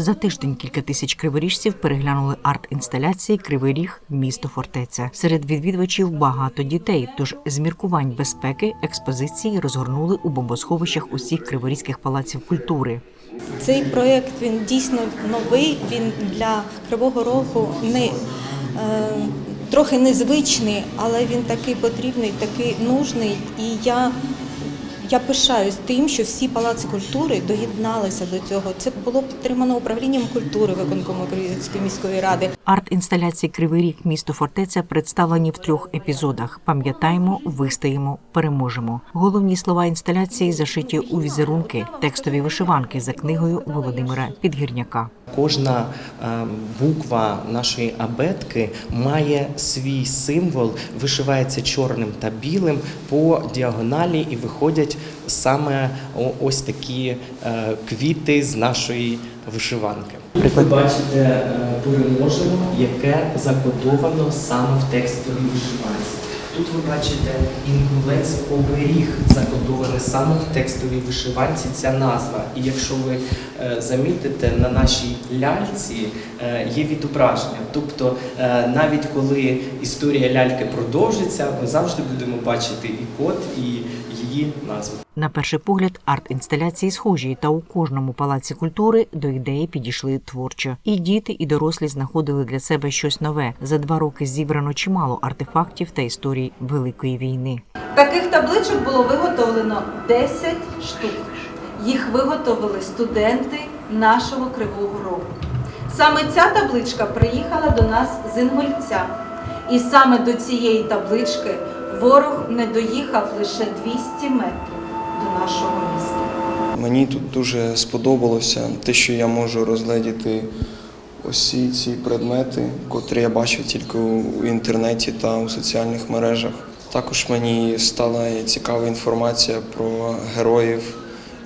За тиждень кілька тисяч криворіжців переглянули арт-інсталяції Кривий Ріг місто фортеця. Серед відвідувачів багато дітей. Тож з міркувань безпеки експозиції розгорнули у бомбосховищах усіх криворізьких палаців культури. Цей проєкт дійсно новий. Він для Кривого Рогу не е, трохи незвичний, але він такий потрібний, такий нужний. І я, я пишаюсь тим, що всі палаци культури доєдналися до цього. Це було підтримано управлінням культури виконкому Київської міської ради. Арт-інсталяції Кривий Ріг місто фортеця представлені в трьох епізодах: пам'ятаємо, вистоїмо, переможемо. Головні слова інсталяції зашиті у візерунки, текстові вишиванки за книгою Володимира Підгірняка. Кожна е, буква нашої абетки має свій символ, вишивається чорним та білим по діагоналі і виходять саме ось такі е, квіти з нашої вишиванки. Ви бачите е, яке закодовано саме в текстовій вишиванці. Тут ви бачите інгулець оберіг, закодований саме в текстовій вишиванці ця назва. І якщо ви е, замітите, на нашій ляльці є відображення. Тобто, навіть коли історія ляльки продовжиться, ми завжди будемо бачити і код, і її назву. На перший погляд, арт-інсталяції схожі, та у кожному палаці культури до ідеї підійшли творчо. І діти, і дорослі знаходили для себе щось нове. За два роки зібрано чимало артефактів та історій Великої війни. Таких табличок було виготовлено 10 штук. Їх виготовили студенти нашого Кривого Рогу. Саме ця табличка приїхала до нас з Інгульця. І саме до цієї таблички ворог не доїхав лише 200 метрів до нашого міста. Мені тут дуже сподобалося те, що я можу розгледіти усі ці предмети, котрі я бачив тільки у інтернеті та у соціальних мережах. Також мені стала цікава інформація про героїв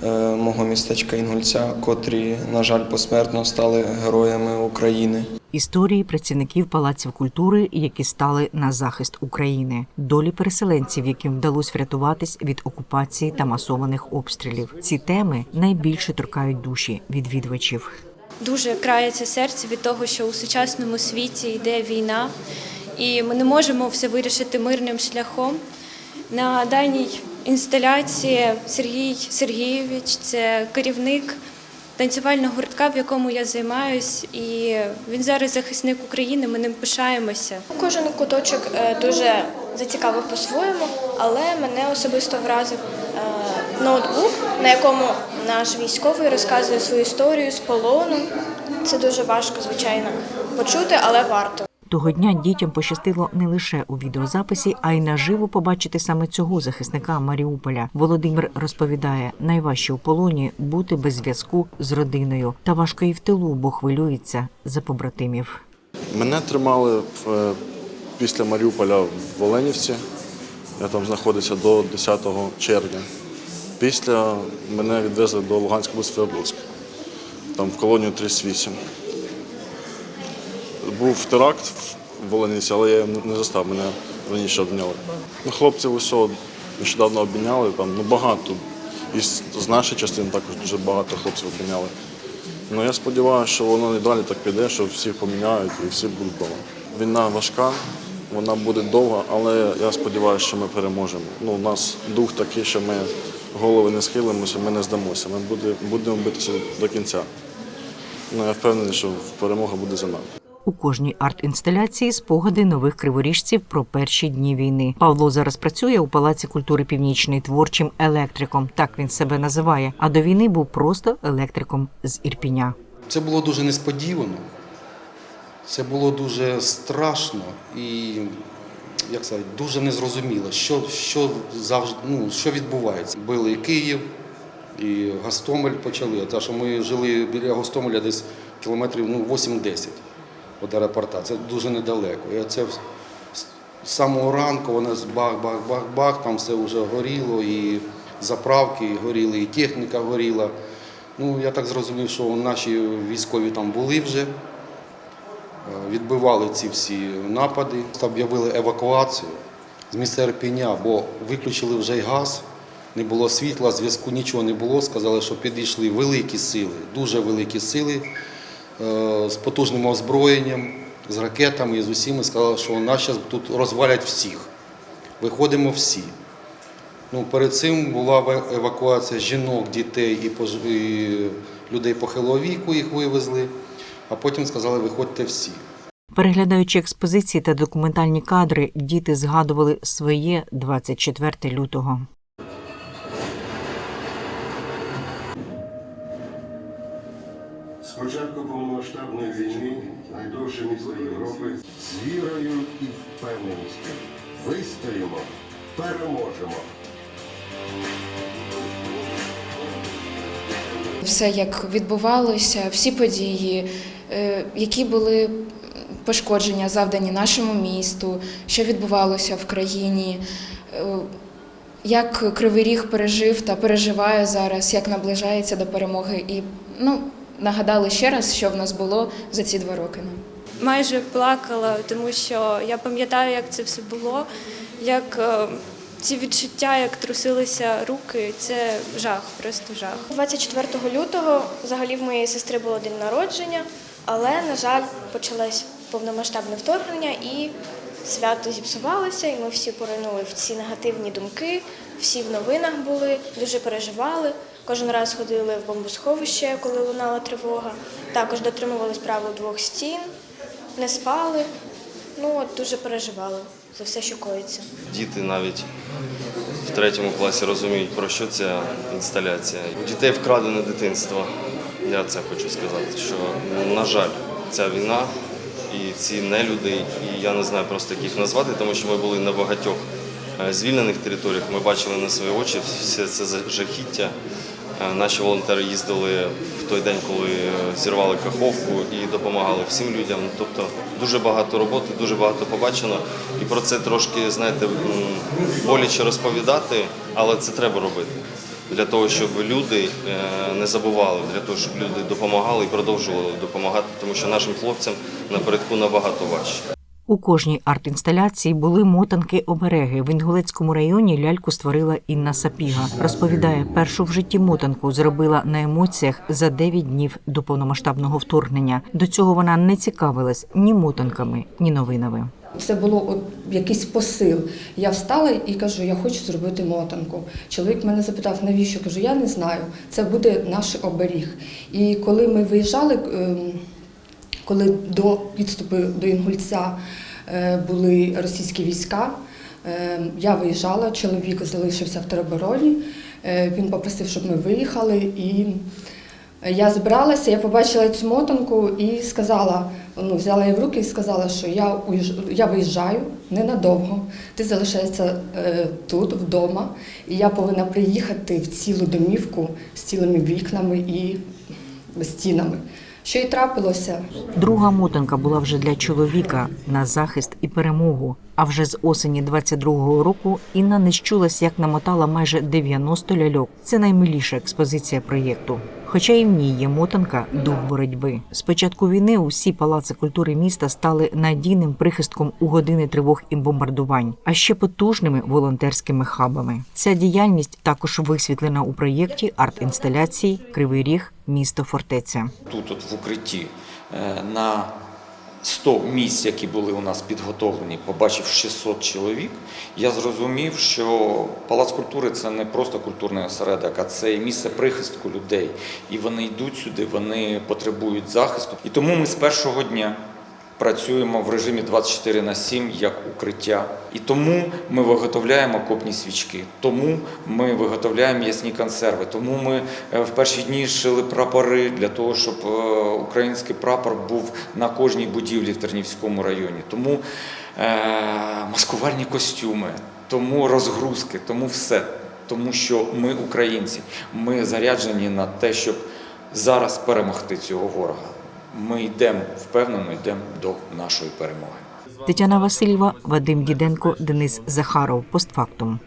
е, мого містечка Інгульця, котрі, на жаль, посмертно стали героями України. Історії працівників палаців культури, які стали на захист України, долі переселенців, яким вдалося врятуватись від окупації та масованих обстрілів. Ці теми найбільше торкають душі відвідувачів. Дуже крається серце від того, що у сучасному світі йде війна, і ми не можемо все вирішити мирним шляхом. На даній інсталяції Сергій Сергійович це керівник танцювального гуртка, в якому я займаюсь, і він зараз захисник України. Ми ним пишаємося. Кожен куточок е, дуже зацікавив по-своєму, але мене особисто вразив е, ноутбук, на якому наш військовий розказує свою історію з полону. Це дуже важко, звичайно, почути, але варто. Того дня дітям пощастило не лише у відеозаписі, а й наживо побачити саме цього захисника Маріуполя. Володимир розповідає, найважче у полоні бути без зв'язку з родиною, та важко і в тилу, бо хвилюється за побратимів. Мене тримали в, е, після Маріуполя в Оленівці. Я там знаходився до 10 червня. Після мене відвезли до Луганської області там в колонію 38. Був теракт в Оленівці, але я не застав, мене раніше обміняли. Ну, хлопців усього нещодавно обміняли, там ну, багато. І з, нашої частини також дуже багато хлопців обміняли. Ну я сподіваюся, що воно і далі так піде, що всіх поміняють і всі будуть вдома. Війна важка, вона буде довга, але я сподіваюся, що ми переможемо. Ну, у нас дух такий, що ми голови не схилимося, ми не здамося. Ми будемо битися до кінця. Ну, я впевнений, що перемога буде за нами. У кожній арт-інсталяції спогади нових криворіжців про перші дні війни. Павло зараз працює у Палаці культури Північний творчим електриком. Так він себе називає. А до війни був просто електриком з Ірпіня. Це було дуже несподівано, це було дуже страшно і як сказати, дуже незрозуміло, що, що, завжди, ну, що відбувається. Били і Київ, і Гостомель почали. Те, що ми жили біля Гостомеля десь кілометрів ну, 8-10 від аеропорта. Це дуже недалеко. І це з самого ранку вони бах-бах-бах-бах, там все вже горіло, і заправки горіли, і техніка горіла. Ну, я так зрозумів, що наші військові там були вже, е, відбивали ці всі напади, об'явили евакуацію з міста Ірпеня, бо виключили вже й газ, не було світла, зв'язку нічого не було. Сказали, що підійшли великі сили, дуже великі сили з потужним озброєнням, з ракетами і з усім. І сказали, що нас зараз тут розвалять всіх. Виходимо всі. Ну, перед цим була евакуація жінок, дітей і, пож- і людей похилого віку, їх вивезли, а потім сказали, виходьте всі. Переглядаючи експозиції та документальні кадри, діти згадували своє 24 лютого. Початку повномасштабної війни найдовше місто Європи з вірою і впевненістю вистоїмо, переможемо. Все, як відбувалося, всі події, е, які були пошкодження завдані нашому місту, що відбувалося в країні, е, як Кривий Ріг пережив та переживає зараз, як наближається до перемоги. І ну, нагадали ще раз, що в нас було за ці два роки. Майже плакала, тому що я пам'ятаю, як це все було, як е, ці відчуття, як трусилися руки, це жах, просто жах. 24 лютого взагалі в моєї сестри було день народження, але, на жаль, почалось повномасштабне вторгнення і свято зіпсувалося, і ми всі поринули в ці негативні думки, всі в новинах були, дуже переживали. Кожен раз ходили в бомбосховище, коли лунала тривога. Також дотримувались правил двох стін, не спали. Ну от дуже переживали за все, що коїться. Діти навіть в третьому класі розуміють, про що ця інсталяція. У дітей вкрадене дитинство. Я це хочу сказати, що, на жаль, ця війна і ці нелюди, і я не знаю просто як їх назвати, тому що ми були на багатьох е, звільнених територіях. Ми бачили на свої очі все це жахіття. Е, Наші волонтери їздили в той день, коли зірвали каховку і допомагали всім людям. Тобто дуже багато роботи, дуже багато побачено. І про це трошки, знаєте, боляче розповідати, але це треба робити. Для того, щоб люди е, не забували, для того, щоб люди допомагали і продовжували допомагати, тому що нашим хлопцям напередку набагато важче. У кожній арт-інсталяції були мотанки-обереги. В Інгулецькому районі ляльку створила Інна Сапіга. Розповідає, першу в житті мотанку зробила на емоціях за 9 днів до повномасштабного вторгнення. До цього вона не цікавилась ні мотанками, ні новинами. Це було от якийсь посил. Я встала і кажу, я хочу зробити мотанку. Чоловік мене запитав, навіщо? Кажу, я не знаю. Це буде наш оберіг. І коли ми виїжджали, ем, коли до відступу до Інгульця е, були російські війська, е, я виїжджала, чоловік залишився в теробороні. Е, Він попросив, щоб ми виїхали. І я збиралася, я побачила цю мотанку і сказала, ну, взяла її в руки і сказала, що я, я виїжджаю ненадовго. Ти залишаєшся тут, вдома, і я повинна приїхати в цілу домівку з цілими вікнами і стінами. Що й трапилося. Друга мотанка була вже для чоловіка на захист і перемогу. А вже з осені 22-го року Інна не щулась, як намотала майже 90 ляльок. Це наймиліша експозиція проєкту. Хоча і в ній є мотанка дух боротьби. З початку війни усі палаци культури міста стали надійним прихистком у години тривог і бомбардувань, а ще потужними волонтерськими хабами. Ця діяльність також висвітлена у проєкті арт-інсталяції Кривий Ріг, місто фортеця. тут, от в укритті, е, на 100 місць, які були у нас підготовлені, побачив 600 чоловік, я зрозумів, що Палац культури це не просто культурний осередок, а це місце прихистку людей. І вони йдуть сюди, вони потребують захисту. І тому ми з першого дня працюємо в режимі 24 на 7 як укриття. І тому ми виготовляємо копні свічки, тому ми виготовляємо ясні консерви, тому ми е, в перші дні шили прапори для того, щоб е, український прапор був на кожній будівлі в Тернівському районі. Тому е, маскувальні костюми, тому розгрузки, тому все. Тому що ми українці, ми заряджені на те, щоб зараз перемогти цього ворога. Ми йдемо впевнено, йдемо до нашої перемоги. Тетяна Васильєва, Вадим Діденко, Денис Захаров. Постфактум.